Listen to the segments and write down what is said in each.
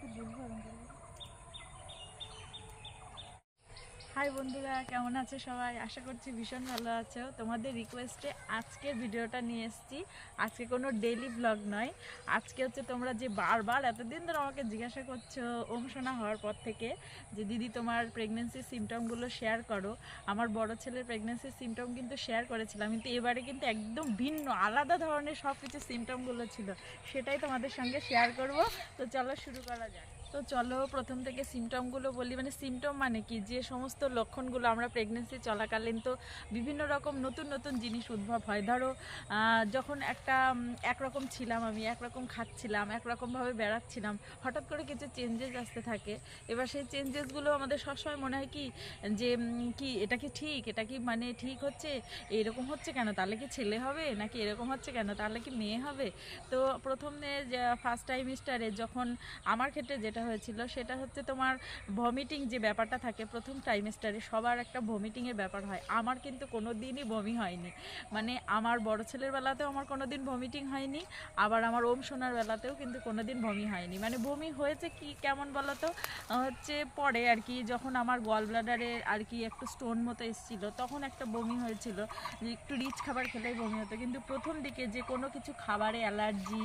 Tujuh. High বন্ধুরা, কেমন আছো সবাই? আশা করছি ভীষণ ভালো আছো। তোমাদের রিকোয়েস্টে আজকের ভিডিওটা নিয়ে এসেছি। আজকে কোনো ডেইলি ব্লগ নয়। আজকে হচ্ছে তোমরা যে বারবার এতদিন ধরে আমাকে জিজ্ঞাসা করছ ওম শোনা হওয়ার পর থেকে যে, দিদি, তোমার প্রেগনেন্সির সিমটমগুলো শেয়ার করো। আমার বড় ছেলের প্রেগনেন্সির সিমটম কিন্তু শেয়ার করেছিলাম কিন্তু এবারে কিন্তু একদম ভিন্ন, আলাদা ধরনের সব কিছু সিমটমগুলো ছিল। সেটাই তোমাদের সঙ্গে শেয়ার করব। তো চলো শুরু করা যাক। তো চলো প্রথম থেকে সিমটমগুলো বলি। মানে সিমটম মানে কি? যে সমস্ত লক্ষণগুলো আমরা প্রেগনেন্সি চলাকালীন তো বিভিন্ন রকম নতুন নতুন জিনিস উদ্ভব হয়। ধরো যখন একটা একরকম ছিলাম আমি, একরকম খাচ্ছিলাম, একরকমভাবে বেড়াচ্ছিলাম, হঠাৎ করে কিছু চেঞ্জেস আসতে থাকে। এবার সেই চেঞ্জেসগুলো আমাদের সবসময় মনে হয় কি? যে কি এটা কি ঠিক? এটা কি মানে ঠিক হচ্ছে? এরকম হচ্ছে কেন? তাহলে কি ছেলে হবে? নাকি এরকম হচ্ছে কেন? তাহলে কি মেয়ে হবে? তো প্রথমে ফার্স্ট টাইমিস্টারে যখন আমার ক্ষেত্রে যেটা হয়েছিল সেটা হচ্ছে তোমার ভমিটিং যে ব্যাপারটা থাকে প্রথম টাইমিস্টারে সবার একটা ভমিটিংয়ের ব্যাপার হয়। আমার কিন্তু কোনো দিনই বমি হয়নি। মানে আমার বড় ছেলের বেলাতেও আমার কোনো দিন ভমিটিং হয়নি, আবার আমার ওম সোনার বেলাতেও কিন্তু কোনো দিন বমি হয়নি। মানে বমি হয়েছে কি কেমন বলো তো হচ্ছে পরে আর কি যখন আমার গল ব্লাডারে আর কি একটু স্টোন মতো এসেছিল, তখন একটা বমি হয়েছিল। যে একটু রিচ খাবার খেলেই বমি হতো। কিন্তু প্রথম দিকে যে কোনো কিছু খাবারে অ্যালার্জি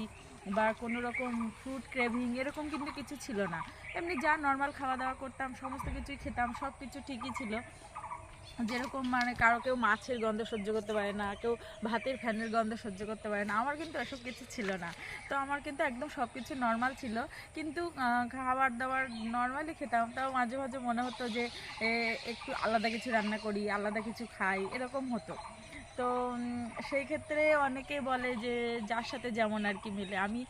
বা কোনো রকম ফ্রুট ক্রেভিং এরকম কিন্তু কিছু ছিল না। এমনি যা নর্মাল খাওয়া দাওয়া করতাম, সমস্ত কিছুই খেতাম সব কিছু ঠিকই ছিল। যেরকম মানে কারও কেউ মাছের গন্ধ সহ্য করতে পারে না, কেউ ভাতের ফ্যানের গন্ধ সহ্য করতে পারে না, আমার কিন্তু এসব কিছু ছিল না। তো আমার কিন্তু একদম সব কিছু নর্মাল ছিল। কিন্তু খাবার দাবার নর্মালি খেতাম, তাও মাঝে মাঝে মনে হতো যে একটু আলাদা কিছু রান্না করি, আলাদা কিছু খাই, এরকম হতো। তো সেই ক্ষেত্রে অনেকে বলে যে, যার সাথে যেমন আর কি মিলে। আমি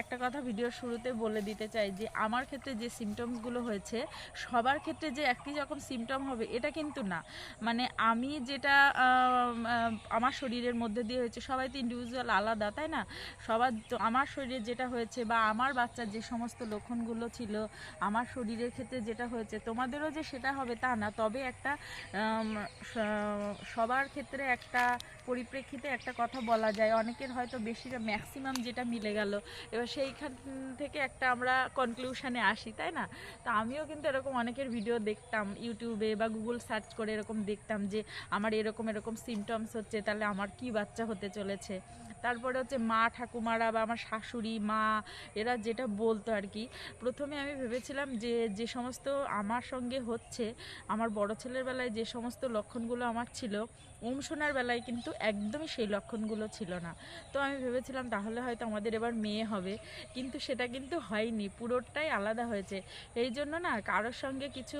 একটা কথা ভিডিওর শুরুতে বলে দিতে চাই যে, আমার ক্ষেত্রে যে সিমটমসগুলো হয়েছে, সবার ক্ষেত্রে যে একই রকম সিমটম হবে, এটা কিন্তু না। মানে আমি যেটা আমার শরীরের মধ্যে দিয়ে হয়েছে, সবাই তো ইন্ডিভিজুয়াল আলাদা, তাই না? সবার আমার শরীরে যেটা হয়েছে বা আমার বাচ্চার যে সমস্ত লক্ষণগুলো ছিল, আমার শরীরের ক্ষেত্রে যেটা হয়েছে, তোমাদেরও যে সেটা হবে তা না। তবে একটা সবার ক্ষেত্রে একটা পরিপ্রেক্ষিতে একটা কথা বলা যায়। অনেকের হয়তো বেশি ম্যাক্সিমাম যেটা মিলে গেল। এবার সেইখান থেকে একটা আমরা কনক্লুশনে আসি, তাই না? তো আমিও কিন্তু এরকম অনেকের ভিডিও দেখতাম ইউটিউবে বা গুগল সার্চ করে এরকম দেখতাম যে, আমার এরকম এরকম সিমটমস হচ্ছে, তাহলে আমার কি বাচ্চা হতে চলেছে? তারপরে হচ্ছে মা ঠাকুমারা বা আমার শাশুড়ি, মা, এরা যেটা বলতো আর কি প্রথমে আমি ভেবেছিলাম যে যে সমস্ত আমার সঙ্গে হচ্ছে, আমার বড় ছেলের বেলায় যে সমস্ত লক্ষণগুলো আমার ছিল ওম সোনার বেলায় কিন্তু একদমই সেই লক্ষণগুলো ছিল না। তো আমি ভেবেছিলাম, তাহলে হয়তো আমাদের এবার মেয়ে হবে। কিন্তু সেটা কিন্তু হয়নি, পুরোটাই আলাদা হয়েছে। এই জন্য না কারোর সঙ্গে কিছু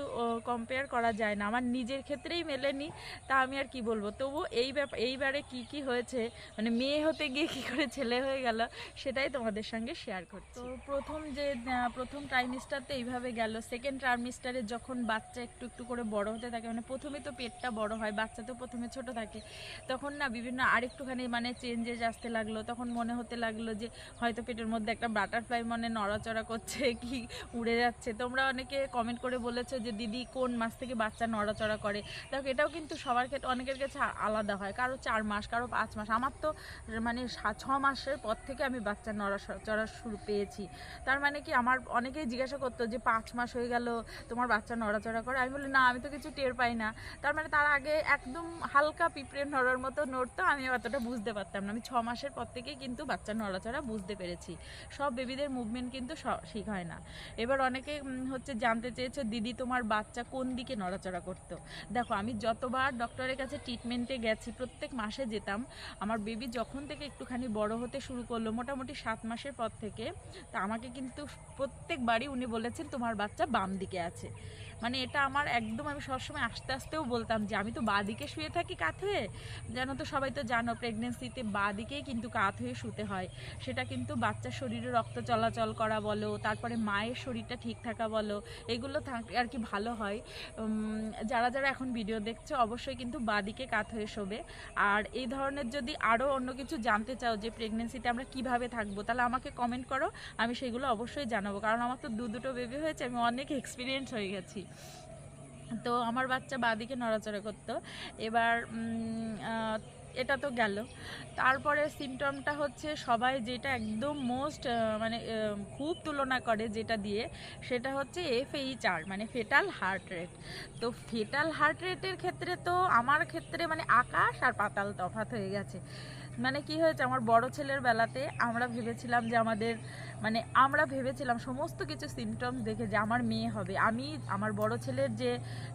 কম্পেয়ার করা যায় না। আমার নিজের ক্ষেত্রেই মেলেনি, তা আমি আর কি বলব? তবু এই ব্যাপার এইবারে কি কি হয়েছে? মানে মেয়ে হতে গিয়ে কি করে ছেলে হয়ে গেল, সেটাই তোমাদের সঙ্গে শেয়ার করছি। তো প্রথম যে প্রথম ট্রাইমিস্টারতে এইভাবে গেল। সেকেন্ড ট্রাইমিস্টারে যখন বাচ্চা একটু একটু করে বড় হতে থাকে মানে প্রথমে তো পেটটা বড় হয়, বাচ্চা তো প্রথমে ছোট থাকে। তখন না বিভিন্ন আরেকটুখানি মানে চেঞ্জেস আসতে লাগল। তখন মনে হতে লাগল যে হয়তো পেটের মধ্যে একটা বাটারফ্লাই মানে নড়াচড়া করছে কি উড়ে যাচ্ছে। তোমরা অনেকে কমেন্ট করে বলেছ যে, দিদি, কোন মাস থেকে বাচ্চা নড়াচড়া করে? দেখো, এটাও কিন্তু সবার ক্ষেত্রে অনেকের কাছে আলাদা হয়। কারও চার মাস, কারও পাঁচ মাস। আমার তো মানে ছ মাসের পর থেকে আমি বাচ্চা নড়াচড়া শুরু পেয়েছি। তার মানে কি আমার অনেকেই জিজ্ঞাসা করতো যে, পাঁচ মাস হয়ে গেল, তোমার বাচ্চা নড়াচড়া করে? আমি বলি, না, আমি তো কিছু টের পাই না। তার মানে তার আগে একদম হালকা পিঁপড়ে নড়ার মতো নড়তো আমি অতটা বুঝতে পারতাম না। আমি ছ মাসের পর থেকেই কিন্তু বাচ্চা নড়াচড়া বুঝতে পেরেছি। সব বেবিদের মুভমেন্ট কিন্তু ঠিক হয় না। এবার অনেকে হচ্ছে জানতে চেয়েছে, দিদি, তোমার বাচ্চা কোন দিকে নড়াচড়া করতো? দেখো, আমি যতবার ডক্টরের কাছে ট্রিটমেন্টে গেছি, প্রত্যেক মাসে যেতাম। আমার বেবি যখন থেকে একটুখানি বড় হতে শুরু করল, মোটামুটি সাত মাসের পর থেকে, তা আমাকে কিন্তু প্রত্যেকবারই উনি বলেছেন, তোমার বাচ্চা বাম দিকে আছে। মানে এটা আমার একদম, আমি সবসময় আস্তে, আস্তেও বলতাম যে, আমি তো বাঁ দিকে শুয়ে থাকি কাত হয়ে, জানো তো সবাই তো জানো প্রেগনেন্সিতে বা দিকেই কিন্তু কাত হয়ে শুতে হয়। সেটা কিন্তু বাচ্চার শরীরে রক্ত চলাচল করা বলো, তারপরে মায়ের শরীরটা ঠিক থাকা বলো, এগুলো থাক- আর কি ভালো হয়। যারা যারা এখন ভিডিও দেখছ, অবশ্যই কিন্তু বাদিকে কাত হয়ে শোবে। আর এই ধরনের যদি আরও অন্য কিছু জানতে চাও যে প্রেগনেন্সিতে আমরা কীভাবে থাকব, তাহলে আমাকে কমেন্ট করো, আমি সেগুলো অবশ্যই জানাব। কারণ আমার তো দু দুটো বেবি হয়েছে, আমি অনেক এক্সপিরিয়েন্স হয়ে গেছি। তো আমার বাচ্চা বাদিকে নড়াচড়া করতো। এবার এটা তো গেল। তারপরে সিমটমটা হচ্ছে সবাই যেটা একদম মোস্ট মানে খুব তুলনা করে যেটা দিয়ে, সেটা হচ্ছে এফএইচ আর মানে ফেটাল হার্ট রেট তো ফেটাল হার্ট রেটের ক্ষেত্রে তো আমার ক্ষেত্রে মানে আকাশ আর পাতাল তফাত হয়ে গেছে। মানে কি হয়েছে, আমার বড় ছেলের বেলাতে আমরা ভেবেছিলাম যে আমাদের মানে আমরা ভেবেছিলাম সমস্ত কিছু সিমটমস দেখে যে আমার মেয়ে হবে। আমি আমার বড় ছেলের যে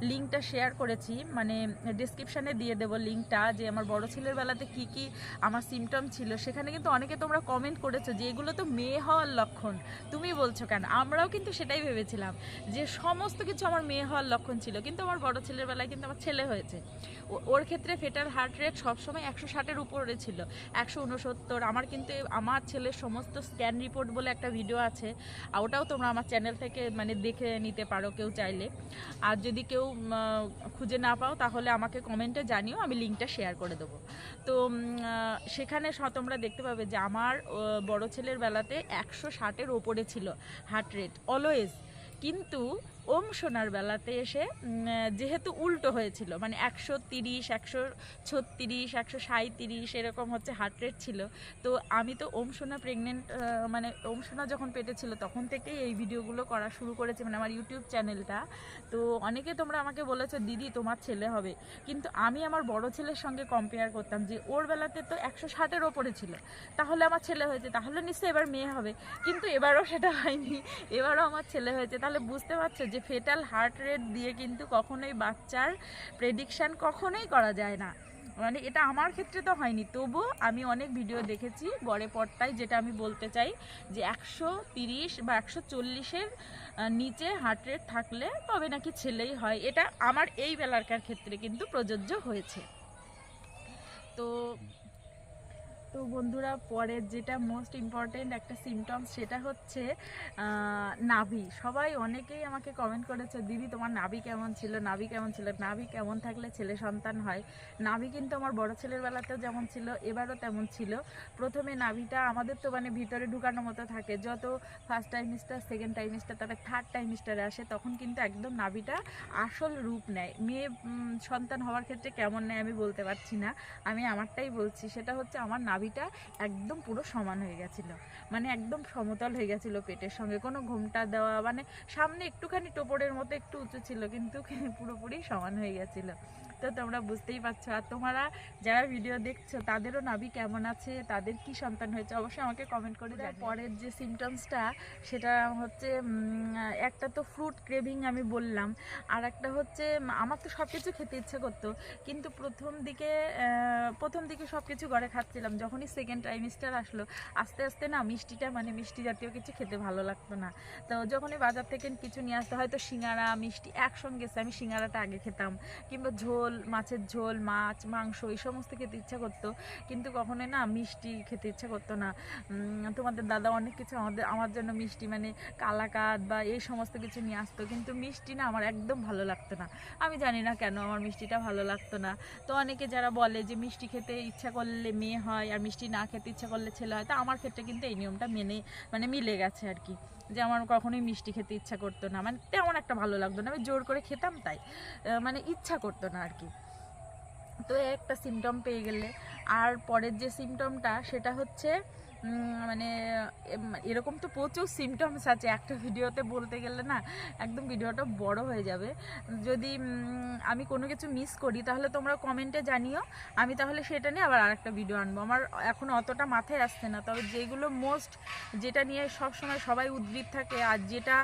লিঙ্কটা শেয়ার করেছি মানে ডিসক্রিপশানে দিয়ে দেবো লিঙ্কটা যে আমার বড় ছেলের বেলাতে কি কি আমার সিমটম ছিল। সেখানে কিন্তু অনেকে তোমরা কমেন্ট করেছ যে এগুলো তো মেয়ে হওয়ার লক্ষণ। তুমি বলছো কেন? আমরাও কিন্তু সেটাই ভেবেছিলাম যে সমস্ত কিছু আমার মেয়ে হওয়ার লক্ষণ ছিল, কিন্তু আমার বড় ছেলের বেলায় কিন্তু আমার ছেলে হয়েছে। ওর ক্ষেত্রে ফেটার হার্ট রেট সবসময় একশো ষাটের উপরে ছিল। একশো উনসত্তর আমার কিন্তু আমার ছেলের সমস্ত স্ক্যান রিপোর্ট বলে একটা ভিডিও আছে, আর ওটাও তোমরা আমার চ্যানেল থেকে মানে দেখে নিতে পারো কেউ চাইলে। আর যদি কেউ খুঁজে না পাও, তাহলে আমাকে কমেন্টে জানিও, আমি লিঙ্কটা শেয়ার করে দেবো। তো সেখানে তোমরা দেখতে পাবে যে আমার বড় ছেলের বেলাতে একশো ষাটের ওপরে ছিল হার্ট রেট অলওয়েজ কিন্তু ওম সোনার বেলাতে এসে যেহেতু উল্টো হয়েছিল মানে একশো তিরিশ, একশো ছত্রিশ, একশো সাঁত্রিশ এরকম হচ্ছে হার্ট রেট ছিল, তো আমি তো ওম সোনা প্রেগনেন্ট মানে ওম সোনা যখন পেটে ছিল তখন থেকেই এই ভিডিওগুলো করা শুরু করেছে মানে আমার ইউটিউব চ্যানেলটা। তো অনেকে তোমরা আমাকে বলেছ, দিদি, তোমার ছেলে হবে। কিন্তু আমি আমার বড় ছেলের সঙ্গে কম্পেয়ার করতাম যে ওর বেলাতে তো একশো ষাটের ওপরে ছিল। তাহলে আমার ছেলে হয়েছে, তাহলে নিশ্চয়ই এবার মেয়ে হবে। কিন্তু এবারও সেটা হয়নি। এবারও আমার ছেলে হয়েছে। তাহলে বুঝতে পারছ যে ফেটাল হার্ট রেট দিয়ে কিন্তু কখনোই বাচ্চার প্রেডিকশান কখনোই করা যায় না। মানে এটা আমার ক্ষেত্রে তো হয়নি তবুও আমি অনেক ভিডিও দেখেছি গড়ে পট্টায় যেটা আমি বলতে চাই যে একশো তিরিশ বা একশো চল্লিশের নিচে হার্ট রেট থাকলে তবে নাকি ছেলেই হয়। এটা আমার এই বেলারকার ক্ষেত্রে কিন্তু প্রযোজ্য হয়েছে। তো তো বন্ধুরা, পরের যেটা মোস্ট ইম্পর্টেন্ট একটা সিমটমস সেটা হচ্ছে নাভি। সবাই অনেকেই আমাকে কমেন্ট করেছে, দিদি, তোমার নাভি কেমন ছিল? নাভি কেমন ছিল? নাভি কেমন থাকলে ছেলে সন্তান হয়? নাভি কিন্তু আমার বড় ছেলের বেলাতেও যেমন ছিল, এবারও তেমন ছিল। প্রথমে নাভিটা আমাদের তো মানে ভিতরে ঢুকানোর মতো থাকে। যত ফার্স্ট টাইমিস্টার সেকেন্ড টাইমিস্টার তারপরে থার্ড টাইমিস্টারে আসে, তখন কিন্তু একদম নাভিটা আসল রূপ নেয়। মেয়ে সন্তান হওয়ার ক্ষেত্রে কেমন নেয় আমি বলতে পারছি না। আমি আমারটাই বলছি, সেটা হচ্ছে আমার নাভিটা একদম পুরো সমান হয়ে গেছিল। মানে একদম সমতল হয়ে গেছিল পেটের সঙ্গে। কোনো ঘুমটা দেওয়া মানে সামনে একটুখানি টোপরের মতো একটু উঁচু ছিল কিন্তু পুরোপুরি সমান হয়ে গেছিল। তো তোমরা বুঝতেই পারছ। আর তোমরা যারা ভিডিও দেখছ তাদেরও নাভি কেমন আছে? তাদের কি সন্তান হয়েছে? অবশ্যই আমাকে কমেন্ট করে দেয় পরের যে সিমটমসটা সেটা হচ্ছে একটা তো ফ্রুট ক্রেভিং আমি বললাম। আর একটা হচ্ছে আমার তো সব কিছু খেতে ইচ্ছে করতো। কিন্তু প্রথম দিকে প্রথম দিকে সব কিছু ঘরে খাচ্ছিলাম। যখনই সেকেন্ড ট্রাইমিস্টার আসলো। আস্তে আস্তে না মিষ্টিটা মানে মিষ্টি জাতীয় কিছু খেতে ভালো লাগতো না। তো যখনই বাজার থেকে কিছু নিয়ে আসতে হয়তো সিঙ্গারা, মিষ্টি একসঙ্গে আমি সিঙ্গারাটা আগে খেতাম। কিংবা ঝোল, মাছের ঝোল, মাছ, মাংস এই সমস্ত খেতে ইচ্ছা করতো। কিন্তু কখনোই না মিষ্টি খেতে ইচ্ছা করতো না। তোমাদের দাদা অনেক কিছু আমাদের, আমার জন্য মিষ্টি মানে কালাকাদ বা এই সমস্ত কিছু নিয়ে আসতো। কিন্তু মিষ্টি না আমার একদম ভালো লাগতো না। আমি জানি না কেন আমার মিষ্টিটা ভালো লাগতো না। তো অনেকে যারা বলে যে মিষ্টি খেতে ইচ্ছা করলে মেয়ে হয় আর মিষ্টি না খেতে ইচ্ছা করলে ছেলে হয়তো আমার ক্ষেত্রে কিন্তু এই নিয়মটা মেনে মানে মিলে গেছে আর কি। যে আমার কখনোই মিষ্টি খেতে ইচ্ছা করতো না মানে তেমন একটা ভালো লাগতো না, আমি জোর করে খেতাম তাই মানে ইচ্ছা করতো না আর কি। তো একটা সিমটম পেয়ে গেলে, আর পরের যে সিমটমটা সেটা হচ্ছে মানে এরকম তো প্রচুর সিমটমস আছে। একটা ভিডিওতে বলতে গেলে না, একদম ভিডিওটা বড় হয়ে যাবে। যদি আমি কোনো কিছু মিস করি, তাহলে তোমরা কমেন্টে জানিও। আমি তাহলে সেটা নিয়ে আবার আরেকটা ভিডিও আনব। আমার এখন অতটা মাথায় আসছে না। তবে যেগুলো মোস্ট যেটা নিয়ে সব সময় সবাই উদ্গ্রীব থাকে আর যেটা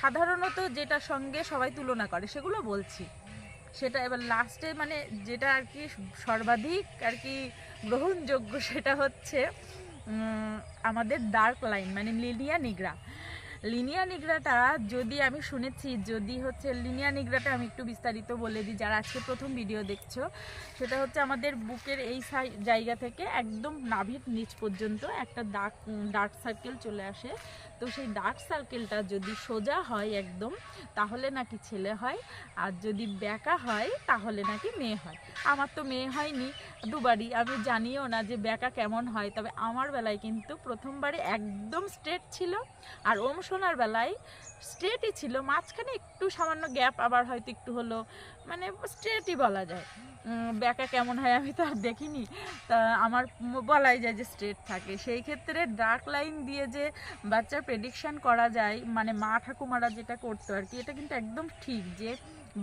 সাধারণত যেটা সঙ্গে সবাই তুলনা করে, সেগুলো বলছি। সেটা এবার লাস্টে মানে যেটা আর কি সর্বাধিক আর কি গ্রহণযোগ্য সেটা হচ্ছে আমাদের ডার্ক লাইন মানে লিনিয়া নিগ্রা লিনিয়া নিগ্রাটা যদি আমি শুনেছি, যদি হচ্ছে লিনিয়া নিগ্রাটা আমি একটু বিস্তারিত বলে দিই, যারা আজকে প্রথম ভিডিও দেখছ, সেটা হচ্ছে আমাদের বুকের এই জায়গা থেকে একদম নাভির নিচ পর্যন্ত একটা ডার্ক ডার্ক সার্কেল চলে আসে। তো সেই ডার্ক সার্কেলটা যদি সোজা হয় একদম, তাহলে নাকি ছেলে হয়। আর যদি ব্যাকা হয়, তাহলে নাকি মেয়ে হয়। আমার তো মেয়ে হয়নি দুবারই। আমি জানিও না যে ব্যাকা কেমন হয়। তবে আমার বেলায় কিন্তু প্রথমবারে একদম স্ট্রেট ছিল। আর ওম অপারেশনের বেলায় স্ট্রেটই ছিল। মাঝখানে একটু সামান্য গ্যাপ আবার হয়তো একটু হলো মানে স্ট্রেটই বলা যায়। ব্যাকা কেমন হয় আমি তো আর দেখিনি। তা আমার বলাই যায় যে স্ট্রেট থাকে। সেই ক্ষেত্রে ডার্ক লাইন দিয়ে যে বাচ্চার প্রেডিকশান করা যায় মানে মা ঠাকুমারা যেটা করতো আর কি, এটা কিন্তু একদম ঠিক যে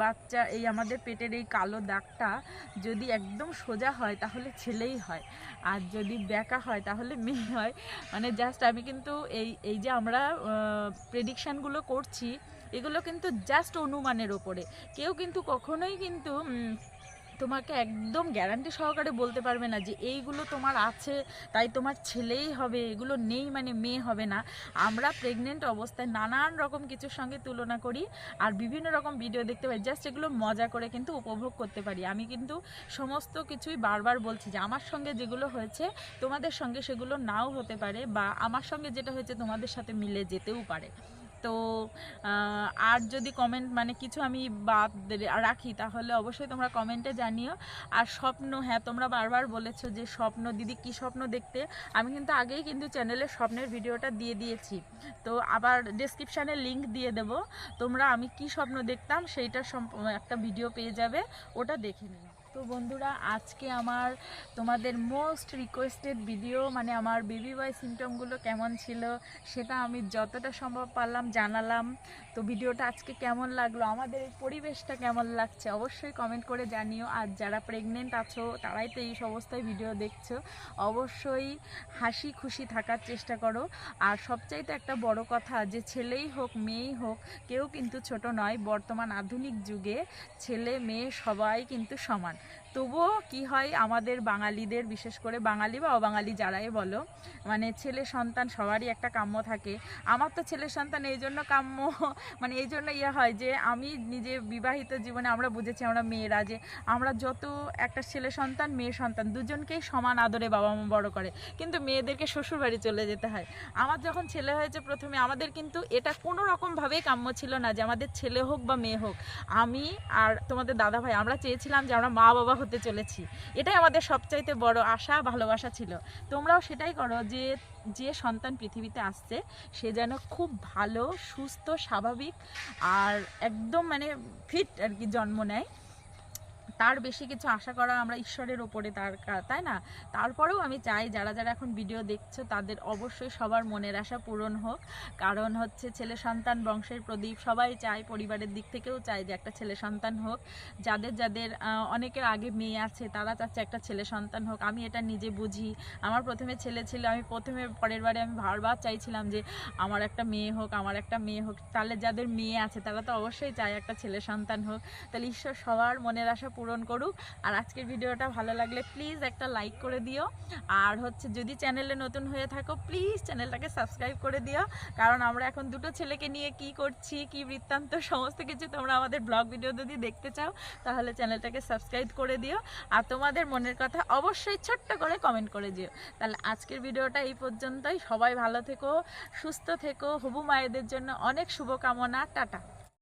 বাচ্চা এই আমাদের পেটের এই কালো দাগটা যদি একদম সোজা হয়, তাহলে ছেলেই হয়। আর যদি ব্যাকা হয়, তাহলে মেয়ে হয়। মানে জাস্ট আমি কিন্তু এই এই যে আমরা প্রেডিকশানগুলো করছি এগুলো কিন্তু জাস্ট অনুমানের ওপরে কেউ কিন্তু কখনোই কিন্তু তোমাকে একদম গ্যারান্টি সহকারে বলতে পারবে না যে এইগুলো তোমার আছে, তাই তোমার ছেলেই হবে, এগুলো নেই মানে মেয়ে হবে না। আমরা প্রেগনেন্ট অবস্থায় নানান রকম কিছুর সঙ্গে তুলনা করি আর বিভিন্ন রকম ভিডিও দেখতে পাই। জাস্ট এগুলো মজা করে কিন্তু উপভোগ করতে পারি। আমি কিন্তু সমস্ত কিছুই বারবার বলছি যে আমার সঙ্গে যেগুলো হয়েছে, তোমাদের সঙ্গে সেগুলো নাও হতে পারে বা আমার সঙ্গে যেটা হয়েছে তোমাদের সাথে মিলে যেতেও পারে। তো আর যদি কমেন্ট মানে কিছু আমি বাদ রাখি, তাহলে অবশ্যই তোমরা কমেন্টে জানিও। আর স্বপ্ন হ্যাঁ তোমরা বারবার বলেছ যে স্বপ্ন, দিদি কি স্বপ্ন দেখতে? আমি কিন্তু আগেই কিন্তু চ্যানেলে স্বপ্নের ভিডিওটা দিয়ে দিয়েছি। তো আবার ডেসক্রিপশানে লিংক দিয়ে দেব। তোমরা আমি কি স্বপ্ন দেখতাম সেইটার একটা ভিডিও পেয়ে যাবে, ওটা দেখে নিও। তো বন্ধুরা, আজকে আমার তোমাদের মোস্ট রিকোয়েস্টেড ভিডিও মানে আমার বেবি বয় সিমটমগুলো কেমন ছিল সেটা আমি যতটা সম্ভব পারলাম জানালাম। তো ভিডিওটা আজকে কেমন লাগল, আমাদের এই পরিবেশটা কেমন লাগছে অবশ্যই কমেন্ট করে জানিও। আর যারা প্রেগনেন্ট আছো, তারাই তো এই সমস্ত ভিডিও দেখছ, অবশ্যই হাসি খুশি থাকার চেষ্টা করো। আর সবচাইতে একটা বড় কথা, যে ছেলেই হোক, মেয়েই হোক, কেউ কিন্তু ছোট নয়, বর্তমান আধুনিক যুগে ছেলে মেয়ে সবাই কিন্তু সমান। তবুও কি হয়, আমাদের বাঙালিদের, বিশেষ করে বাঙালি বা অবাঙালি যারাই বলো মানে ছেলে সন্তান সবারই একটা কাম্য থাকে। আমার তো ছেলে সন্তান এই জন্য কাম্য মানে এই জন্য ইয়ে হয় যে আমি নিজে বিবাহিত জীবনে আমরা বুঝেছি আমরা মেয়েরা যে আমরা যত একটা ছেলে সন্তান, মেয়ে সন্তান দুজনকেই সমান আদরে বাবা মা বড় করে। কিন্তু মেয়েদেরকে শ্বশুর বাড়ি চলে যেতে হয়। আমার যখন ছেলে হয়েছে প্রথমে আমাদের কিন্তু এটা কোনো রকমভাবেই কাম্য ছিল না যে আমাদের ছেলে হোক বা মেয়ে হোক। আমি আর তোমাদের দাদা ভাই আমরা চেয়েছিলাম যে আমরা মা বাবা হতে চলেছি। এটাই আমাদের সবচাইতে বড় আশা, ভালোবাসা ছিল। তোমরাও সেটাই করো যে যে সন্তান পৃথিবীতে আসছে, সে যেন খুব ভালো, সুস্থ, স্বাভাবিক আর একদম মানে ফিট আর কি জন্ম নেয়। তার বেশি কিছু আশা করা আমরা ঈশ্বরের ওপরে তার তাই না? তারপরেও আমি চাই যারা যারা এখন ভিডিও দেখছ, তাদের অবশ্যই সবার মনের আশা পূরণ হোক। কারণ হচ্ছে ছেলে সন্তান বংশের প্রদীপ, সবাই চায়, পরিবারের দিক থেকেও চায় যে একটা ছেলে সন্তান হোক। যাদের যাদের অনেকের আগে মেয়ে আছে, তারা চাচ্ছে একটা ছেলে সন্তান হোক। আমি এটা নিজে বুঝি। আমার প্রথমে ছেলে ছিল, আমি প্রথমে, পরের বারে আমি বারবার চাইছিলাম যে আমার একটা মেয়ে হোক, আমার একটা মেয়ে হোক। তাহলে যাদের মেয়ে আছে, তারা তো অবশ্যই চায় একটা ছেলে সন্তান হোক। তাহলে ঈশ্বর সবার মনের আশা পূরণ করুক। আর আজকের ভিডিওটা ভালো লাগলে প্লিজ একটা লাইক করে দিও। আর হচ্ছে যদি চ্যানেলে নতুন হয়ে থাকো প্লিজ চ্যানেলটাকে সাবস্ক্রাইব করে দিও। কারণ আমরা এখন দুটো ছেলেকে নিয়ে কি করছি, কি বৃত্তান্ত, সমস্ত কিছু তোমরা আমাদের ব্লগ ভিডিও যদি দেখতে চাও, তাহলে চ্যানেলটাকে সাবস্ক্রাইব করে দিও। আর তোমাদের মনের কথা অবশ্যই ছোট্ট করে কমেন্ট করে দিও। তাহলে আজকের ভিডিওটা এই পর্যন্তই। সবাই ভালো থেকো, সুস্থ থেকো। হবু মায়েদের জন্য অনেক শুভকামনা। টাটা।